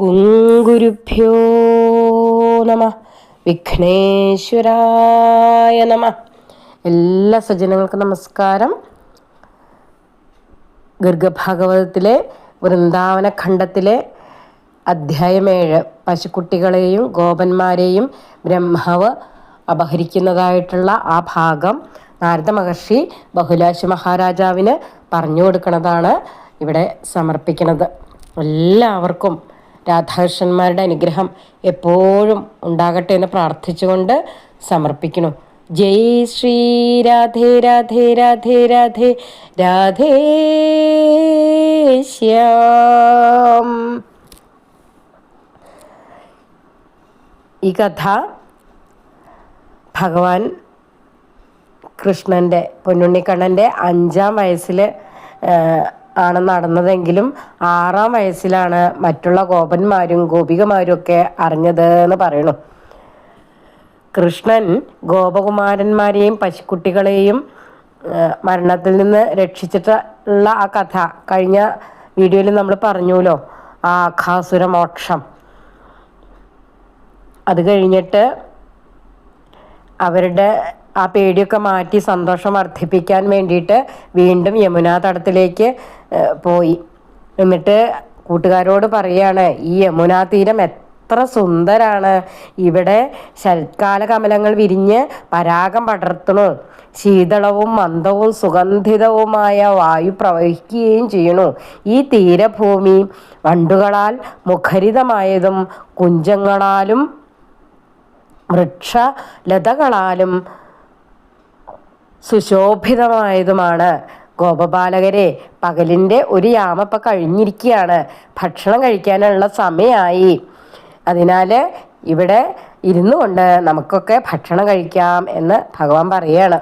ഗുങ്കുരുഭ്യോ നമ. വിഘ്നേശ്വരായ നമ. എല്ലാ സജ്ജനങ്ങൾക്കും നമസ്കാരം. ഗർഗഭാഗവതത്തിലെ വൃന്ദാവന ഖണ്ഡത്തിലെ അധ്യായമേഴ് പശുക്കുട്ടികളെയും ഗോപന്മാരെയും ബ്രഹ്മാവ് അപഹരിക്കുന്നതായിട്ടുള്ള ആ ഭാഗം നാരദ മഹർഷി ബഹുലാശി മഹാരാജാവിന് പറഞ്ഞു കൊടുക്കുന്നതാണ് ഇവിടെ സമർപ്പിക്കുന്നത് എല്ലാവർക്കും രാധാകൃഷ്ണന്മാരുടെ അനുഗ്രഹം എപ്പോഴും ഉണ്ടാകട്ടെ എന്ന് പ്രാർത്ഥിച്ചുകൊണ്ട് സമർപ്പിക്കുന്നു. ജയ് ശ്രീ രാധേ രാധേ രാധേ രാധേ രാധേ ശ്യാം. ഈ കഥ ഭഗവാൻ കൃഷ്ണന്റെ പൊന്നുണ്ണിക്കണ്ണന്റെ അഞ്ചാം വയസ്സിൽ ആണ് നടന്നതെങ്കിലും ആറാം വയസ്സിലാണ് മറ്റുള്ള ഗോപന്മാരും ഗോപികമാരും ഒക്കെ അറിഞ്ഞത് എന്ന് പറയണു കൃഷ്ണൻ ഗോപകുമാരന്മാരെയും പശുക്കുട്ടികളെയും മരണത്തിൽ നിന്ന് രക്ഷിച്ചിട്ടുള്ള ആ കഥ കഴിഞ്ഞ വീഡിയോയിൽ നമ്മൾ പറഞ്ഞുല്ലോ ആ മോക്ഷം. അത് കഴിഞ്ഞിട്ട് അവരുടെ ആ പേടിയൊക്കെ മാറ്റി സന്തോഷം വർദ്ധിപ്പിക്കാൻ വേണ്ടിയിട്ട് വീണ്ടും യമുനാ തടത്തിലേക്ക് പോയി. എന്നിട്ട് കൂട്ടുകാരോട് പറയാണ് ഈ യമുനാ തീരം എത്ര സുന്ദരാണ്. ഇവിടെ ശരത്കാല കമലങ്ങൾ വിരിഞ്ഞ് പരാഗം പടർത്തണു ശീതളവും മന്ദവും സുഗന്ധിതവുമായ വായു പ്രവഹിക്കുകയും ചെയ്യണു ഈ തീരഭൂമി വണ്ടുകളാൽ മുഖരിതമായതും കുഞ്ചങ്ങളാലും വൃക്ഷലതകളാലും സുശോഭിതമായതുമാണ്. ഗോപബാലകരെ പകലിന്റെ ഒരു യാമ ഇപ്പം കഴിഞ്ഞിരിക്കുകയാണ്. ഭക്ഷണം കഴിക്കാനുള്ള സമയമായി. അതിനാൽ ഇവിടെ ഇരുന്നു കൊണ്ട് നമുക്കൊക്കെ ഭക്ഷണം കഴിക്കാം എന്ന് ഭഗവാൻ പറയുകയാണ്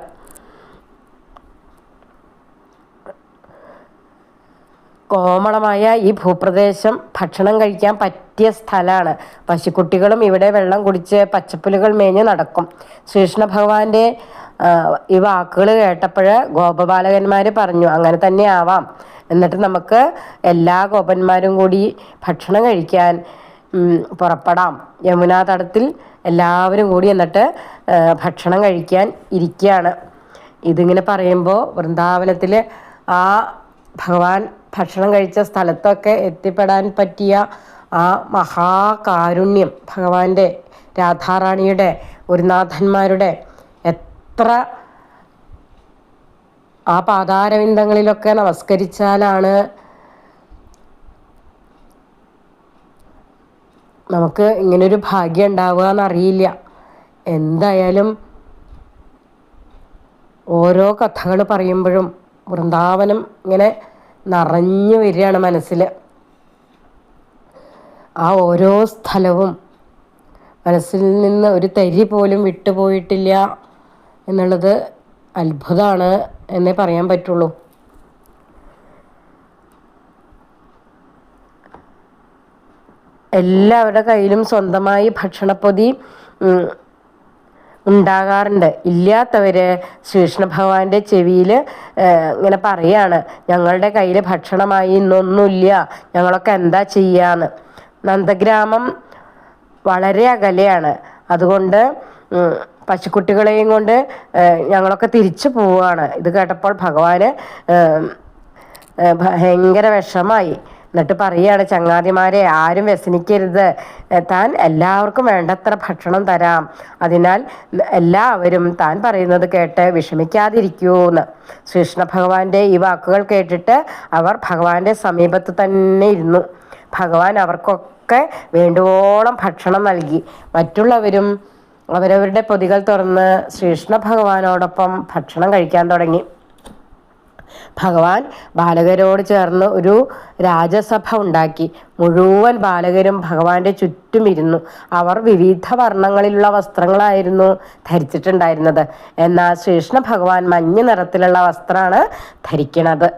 കോമളമായ ഈ ഭൂപ്രദേശം ഭക്ഷണം കഴിക്കാൻ പറ്റിയ സ്ഥലമാണ്. പശുക്കുട്ടികളും ഇവിടെ വെള്ളം കുടിച്ച് പച്ചപ്പുലുകൾ മേഞ്ഞ് നടക്കും. ശ്രീകൃഷ്ണ ഭഗവാന്റെ ഈ വാക്കുകൾ കേട്ടപ്പോൾ ഗോപബാലകന്മാർ പറഞ്ഞു അങ്ങനെ തന്നെ ആവാം. എന്നിട്ട് നമുക്ക് എല്ലാ ഗോപന്മാരും കൂടി ഭക്ഷണം കഴിക്കാൻ പുറപ്പെടാം. യമുനാ തടത്തിൽ എല്ലാവരും കൂടി എന്നിട്ട് ഭക്ഷണം കഴിക്കാൻ ഇരിക്കുകയാണ്. ഇതിങ്ങനെ പറയുമ്പോൾ വൃന്ദാവനത്തിൽ ആ ഭഗവാൻ ഭക്ഷണം കഴിച്ച സ്ഥലത്തൊക്കെ എത്തിപ്പെടാൻ പറ്റിയ ആ മഹാകാരുണ്യം ഭഗവാന്റെ രാധാറാണിയുടെ ഗുരുനാഥന്മാരുടെ എത്ര ആ പാതാരവിന്ദങ്ങളിലൊക്കെ നമസ്കരിച്ചാലാണ് നമുക്ക് ഇങ്ങനൊരു ഭാഗ്യം ഉണ്ടാവുക എന്നറിയില്ല. എന്തായാലും ഓരോ കഥകൾ പറയുമ്പോഴും വൃന്ദാവനം ഇങ്ങനെ നിറഞ്ഞു വരികയാണ് മനസ്സിൽ ആ ഓരോ സ്ഥലവും മനസ്സിൽ നിന്ന് ഒരു തരി പോലും വിട്ടുപോയിട്ടില്ല. എന്നുള്ളത് അത്ഭുതമാണ് എന്നേ പറയാൻ പറ്റുള്ളൂ. എല്ലാവരുടെ കയ്യിലും സ്വന്തമായി ഭക്ഷണപ്പൊതി ഉണ്ടാകാറുണ്ട്. ഇല്ലാത്തവർ ശ്രീകൃഷ്ണ ഭഗവാന്റെ ചെവിയിൽ ഇങ്ങനെ പറയാണ് ഞങ്ങളുടെ കയ്യിൽ ഭക്ഷണമായി ഇന്നൊന്നുമില്ല. ഞങ്ങളൊക്കെ എന്താ ചെയ്യാന്ന്? നന്ദഗ്രാമം വളരെ അകലെയാണ്. അതുകൊണ്ട് പശുക്കുട്ടികളെയും കൊണ്ട് ഞങ്ങളൊക്കെ തിരിച്ചു പോവുകയാണ് ഇത് കേട്ടപ്പോൾ ഭഗവാന് ഭയങ്കര വിഷമായി. എന്നിട്ട് പറയുകയാണ് ചങ്ങാതിമാരെ ആരും വ്യസനിക്കരുത്. താൻ എല്ലാവർക്കും വേണ്ടത്ര ഭക്ഷണം തരാം. അതിനാൽ എല്ലാവരും താൻ പറയുന്നത് കേട്ട് വിഷമിക്കാതിരിക്കൂ എന്ന് ശ്രീകൃഷ്ണ ഭഗവാന്റെ ഈ വാക്കുകൾ കേട്ടിട്ട് അവർ ഭഗവാന്റെ സമീപത്ത് തന്നെ ഇരുന്നു. ഭഗവാൻ അവർക്കൊക്കെ വേണ്ടുവോളം ഭക്ഷണം നൽകി. മറ്റുള്ളവരും അവരവരുടെ പൊതികൾ തുറന്ന് ശ്രീകൃഷ്ണ ഭഗവാനോടൊപ്പം ഭക്ഷണം കഴിക്കാൻ തുടങ്ങി. ഭഗവാൻ ബാലകരോട് ചേർന്ന് ഒരു രാജസഭ ഉണ്ടാക്കി. മുഴുവൻ ബാലകരും ഭഗവാന്റെ ചുറ്റും ഇരുന്നു. അവർ വിവിധ വർണങ്ങളിലുള്ള വസ്ത്രങ്ങളായിരുന്നു ധരിച്ചിട്ടുണ്ടായിരുന്നത്. എന്നാൽ ശ്രീകൃഷ്ണ ഭഗവാൻ മഞ്ഞ നിറത്തിലുള്ള വസ്ത്രമാണ് ധരിക്കണത്.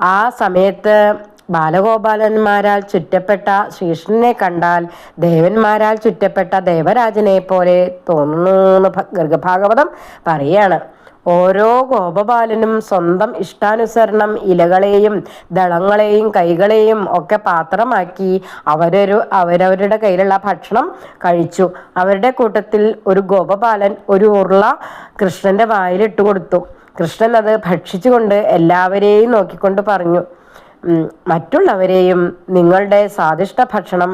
ആ സമയത്ത് ബാലഗോപാലന്മാരാൽ ചുറ്റപ്പെട്ട ശ്രീകൃഷ്ണനെ കണ്ടാൽ ദേവന്മാരാൽ ചുറ്റപ്പെട്ട ദേവരാജനെ പോലെ തോന്നുന്നു എന്ന് ഗർഗഭാഗവതം പറയാണ് ഓരോ ഗോപബാലനും സ്വന്തം ഇഷ്ടാനുസരണം ഇലകളെയും ദളങ്ങളെയും കൈകളെയും ഒക്കെ പാത്രമാക്കി അവരൊരു അവരവരുടെ കയ്യിലുള്ള ഭക്ഷണം കഴിച്ചു. അവരുടെ കൂട്ടത്തിൽ ഒരു ഗോപബാലൻ ഒരു ഉരുള കൃഷ്ണന്റെ വായിലിട്ട് കൊടുത്തു. കൃഷ്ണൻ അത് ഭക്ഷിച്ചുകൊണ്ട് എല്ലാവരെയും നോക്കിക്കൊണ്ട് പറഞ്ഞു. മറ്റുള്ളവരെയും നിങ്ങളുടെ സ്വാദിഷ്ട ഭക്ഷണം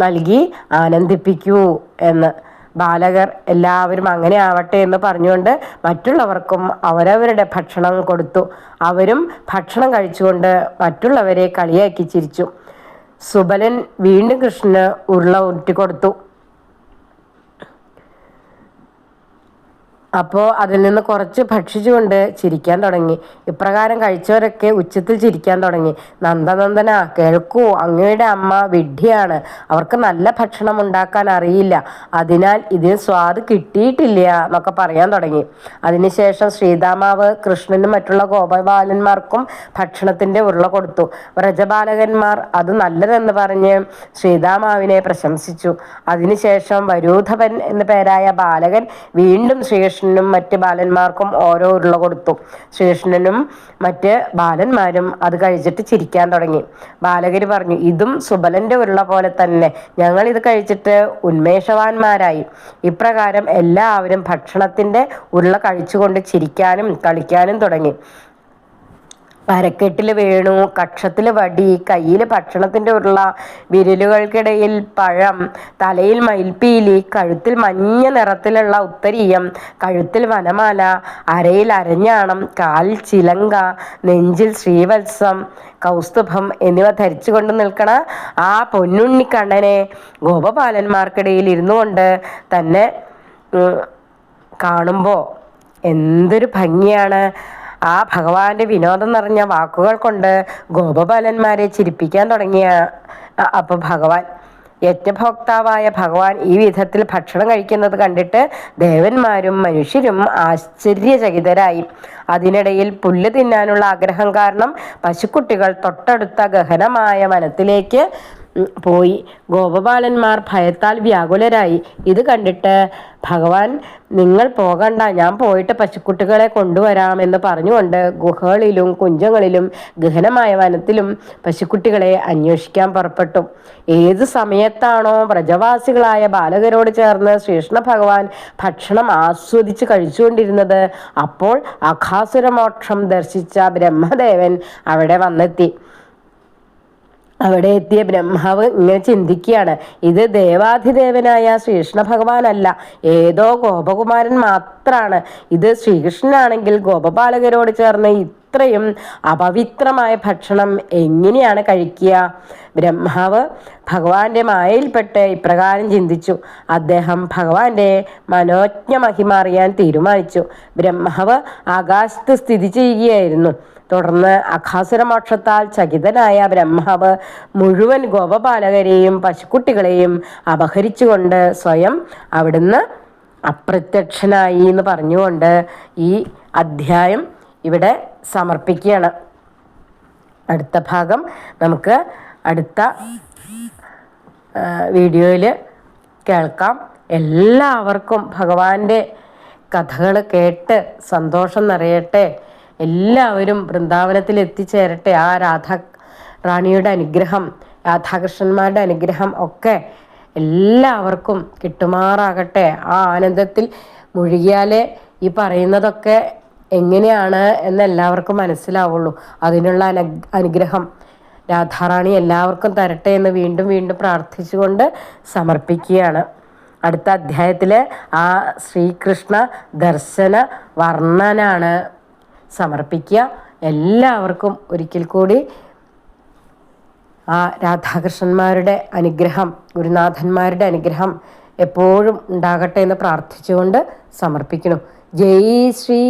നൽകി ആനന്ദിപ്പിക്കൂ എന്ന് ബാലകർ എല്ലാവരും അങ്ങനെ ആവട്ടെ എന്ന് പറഞ്ഞുകൊണ്ട് മറ്റുള്ളവർക്കും അവരവരുടെ ഭക്ഷണം കൊടുത്തു. അവരും ഭക്ഷണം കഴിച്ചുകൊണ്ട് മറ്റുള്ളവരെ കളിയാക്കി ചിരിച്ചു. സുബലൻ വീണ്ടും കൃഷ്ണന് ഉരുള ഊറ്റിക്കൊടുത്തു അപ്പോൾ അതിൽ നിന്ന് കുറച്ച് ഭക്ഷിച്ചുകൊണ്ട് ചിരിക്കാൻ തുടങ്ങി. ഇപ്രകാരം കഴിച്ചവരൊക്കെ ഉച്ചത്തിൽ ചിരിക്കാൻ തുടങ്ങി. നന്ദനന്ദന കേൾക്കൂ അങ്ങയുടെ അമ്മ വിഡ്ഢിയാണ്. അവർക്ക് നല്ല ഭക്ഷണം ഉണ്ടാക്കാൻ അറിയില്ല. അതിനാൽ ഇതിന് സ്വാദ് കിട്ടിയിട്ടില്ല എന്നൊക്കെ പറയാൻ തുടങ്ങി. അതിനുശേഷം ശ്രീതാമാവ് കൃഷ്ണനും മറ്റുള്ള ഗോപബാലന്മാർക്കും ഭക്ഷണത്തിന്റെ ഉരുള കൊടുത്തു. വ്രജബാലകന്മാർ അത് നല്ലതെന്ന് പറഞ്ഞ് ശ്രീതാമാവിനെ പ്രശംസിച്ചു. അതിനുശേഷം വരൂധവൻ എന്ന പേരായ ബാലകൻ വീണ്ടും ശ്രീകൃഷ്ണൻ ശ്രീകൃഷ്ണനും മറ്റ് ബാലന്മാർക്കും ഓരോ ഉരുള കൊടുത്തു. ശ്രീകൃഷ്ണനും മറ്റ് ബാലന്മാരും അത് കഴിച്ചിട്ട് ചിരിക്കാൻ തുടങ്ങി. ബാലകര് പറഞ്ഞു ഇതും സുബലന്റെ ഉരുള പോലെ തന്നെ. ഞങ്ങൾ ഇത് കഴിച്ചിട്ട് ഉന്മേഷവാന്മാരായി. ഇപ്രകാരം എല്ലാവരും ഭക്ഷണത്തിന്റെ ഉരുള കഴിച്ചുകൊണ്ട് ചിരിക്കാനും കളിക്കാനും തുടങ്ങി. അരക്കെട്ടിൽ വേണു കക്ഷത്തിൽ വടി കയ്യിൽ ഭക്ഷണത്തിന്റെ ഉരുള വിരലുകൾക്കിടയിൽ പഴം തലയിൽ മയിൽപ്പീലി കഴുത്തിൽ മഞ്ഞ നിറത്തിലുള്ള ഉത്തരീയം കഴുത്തിൽ വനമാല അരയിൽ അരഞ്ഞാണം കാൽ ചിലങ്ക നെഞ്ചിൽ ശ്രീവത്സം കൗസ്തുഭം എന്നിവ ധരിച്ചുകൊണ്ട് നിൽക്കണ ആ പൊന്നുണ്ണിക്കണ്ണനെ ഗോപപാലന്മാർക്കിടയിൽ ഇരുന്നു കൊണ്ട് തന്നെ കാണുമ്പോൾ എന്തൊരു ഭംഗിയാണ്. ആ ഭഗവാന്റെ വിനോദം നിറഞ്ഞ വാക്കുകൾ കൊണ്ട് ഗോപബാലന്മാരെ ചിരിപ്പിക്കാൻ തുടങ്ങിയ അപ്പൊ ഭഗവാൻ. യജ്ഞഭോക്താവായ ഭഗവാൻ ഈ വിധത്തിൽ ഭക്ഷണം കഴിക്കുന്നത് കണ്ടിട്ട് ദേവന്മാരും മനുഷ്യരും ആശ്ചര്യചകിതരായി. അതിനിടയിൽ പുല്ല് തിന്നാനുള്ള ആഗ്രഹം കാരണം പശുക്കുട്ടികൾ തൊട്ടടുത്ത ഗഹനമായ വനത്തിലേക്ക് പോയി. ഗോപബാലന്മാർ ഭയത്താൽ വ്യാകുലരായി. ഇത് കണ്ടിട്ട് ഭഗവാൻ നിങ്ങൾ പോകണ്ട ഞാൻ പോയിട്ട് പശുക്കുട്ടികളെ കൊണ്ടുവരാമെന്ന് പറഞ്ഞുകൊണ്ട് ഗുഹകളിലും കുഞ്ചങ്ങളിലും ഗഹനമായ വനത്തിലും പശുക്കുട്ടികളെ അന്വേഷിക്കാൻ പുറപ്പെട്ടു. ഏത് സമയത്താണോ വ്രജവാസികളായ ബാലകരോട് ചേർന്ന് ശ്രീകൃഷ്ണ ഭഗവാൻ ഭക്ഷണം ആസ്വദിച്ച് കഴിച്ചുകൊണ്ടിരുന്നത് അപ്പോൾ അഖാസുരമോക്ഷം ദർശിച്ച ബ്രഹ്മദേവൻ അവിടെ വന്നെത്തി. അവിടെ എത്തിയ ബ്രഹ്മാവ് ഇങ്ങനെ ചിന്തിക്കുകയാണ്. ഇത് ദേവാധിദേവനായ ശ്രീകൃഷ്ണ ഭഗവാനല്ല ഏതോ ഗോപകുമാരൻ മാത്രാണ്. ഇത് ശ്രീകൃഷ്ണനാണെങ്കിൽ ഗോപപാലകരോട് ചേർന്ന് ഇത്രയും അപവിത്രമായ ഭക്ഷണം എങ്ങനെയാണ് കഴിക്കുക? ബ്രഹ്മാവ് ഭഗവാന്റെ മായയിൽപ്പെട്ട് ഇപ്രകാരം ചിന്തിച്ചു. അദ്ദേഹം ഭഗവാന്റെ മനോജ്ഞ മഹിമ അറിയാൻ തീരുമാനിച്ചു. ബ്രഹ്മാവ് ആകാശത്ത് സ്ഥിതി ചെയ്യുകയായിരുന്നു. തുടർന്ന് അഖാസുരമോക്ഷത്താൽ ചകിതനായ ബ്രഹ്മാവ് മുഴുവൻ ഗോപപാലകരെയും പശുക്കുട്ടികളെയും അപഹരിച്ചുകൊണ്ട് സ്വയം അവിടുന്ന് അപ്രത്യക്ഷനായി എന്ന് പറഞ്ഞുകൊണ്ട് ഈ അധ്യായം ഇവിടെ സമർപ്പിക്കുകയാണ്. അടുത്ത ഭാഗം നമുക്ക് അടുത്ത വീഡിയോയിൽ കേൾക്കാം. എല്ലാവർക്കും ഭഗവാന്റെ കഥകൾ കേട്ട് സന്തോഷം നിറയട്ടെ. എല്ലാവരും വൃന്ദാവനത്തിൽ എത്തിച്ചേരട്ടെ. ആ രാധ റാണിയുടെ അനുഗ്രഹം രാധാകൃഷ്ണന്മാരുടെ അനുഗ്രഹം ഒക്കെ എല്ലാവർക്കും കിട്ടുമാറാകട്ടെ. ആ ആനന്ദത്തിൽ മുഴുകിയാലേ ഈ പറയുന്നതൊക്കെ എങ്ങനെയാണ് എന്ന് എല്ലാവർക്കും മനസ്സിലാവുള്ളൂ. അതിനുള്ള അനു അനുഗ്രഹം രാധാറാണി എല്ലാവർക്കും തരട്ടെ എന്ന് വീണ്ടും വീണ്ടും പ്രാർത്ഥിച്ചുകൊണ്ട് സമർപ്പിക്കുകയാണ്. അടുത്ത അധ്യായത്തിലെ ആ ശ്രീകൃഷ്ണ ദർശന വർണനാണ് സമർപ്പിക്കുക. എല്ലാവർക്കും ഒരിക്കൽ കൂടി ആ രാധാകൃഷ്ണന്മാരുടെ അനുഗ്രഹം ഗുരുനാഥന്മാരുടെ അനുഗ്രഹം എപ്പോഴും ഉണ്ടാകട്ടെ എന്ന് പ്രാർത്ഥിച്ചുകൊണ്ട് സമർപ്പിക്കുന്നു. ജയ് ശ്രീ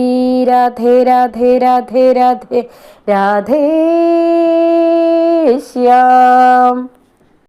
രാധേ രാധേ രാധേ രാധേ രാധേ ശ്യാം.